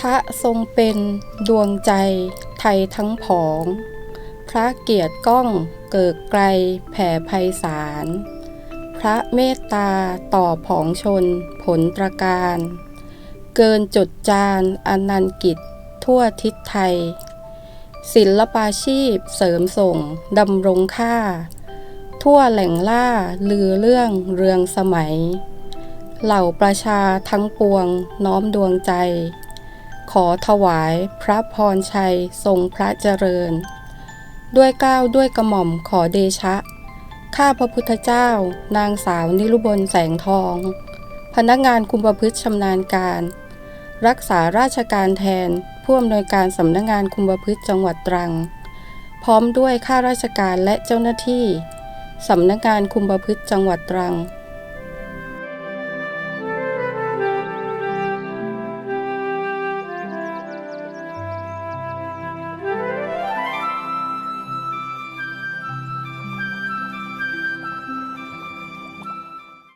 ทะทรงเป็นดวงใจไทยทั้งผอง พระเกียรติก้องเกิกไกลแผ่ไพศาล พระเมตตาต่อผองชนผลตรการ เกินจดจานอนันต์กิจทั่วทิศไทย ศิลปาชีพเสริมส่งดำรงค่า ทั่วแหล่งล่าลือเรื่องเรืองสมัย เหล่าประชาทั้งปวงน้อมดวงใจ ขอถวายพระพรชัยทรงพระเจริญ ด้วยเก้าวด้วยกระหม่อมขอเดชะ ข้าพระพุทธเจ้า นางสาวนิรุบลแสงทอง พนักงานคุมประพฤติชำนาญการ รักษาราชการแทนผู้อำนวยการสำนักงานคุมประพฤติจังหวัดตรัง พร้อมด้วยข้าราชการและเจ้าหน้าที่สำนักงานคุมประพฤติจังหวัดตรัง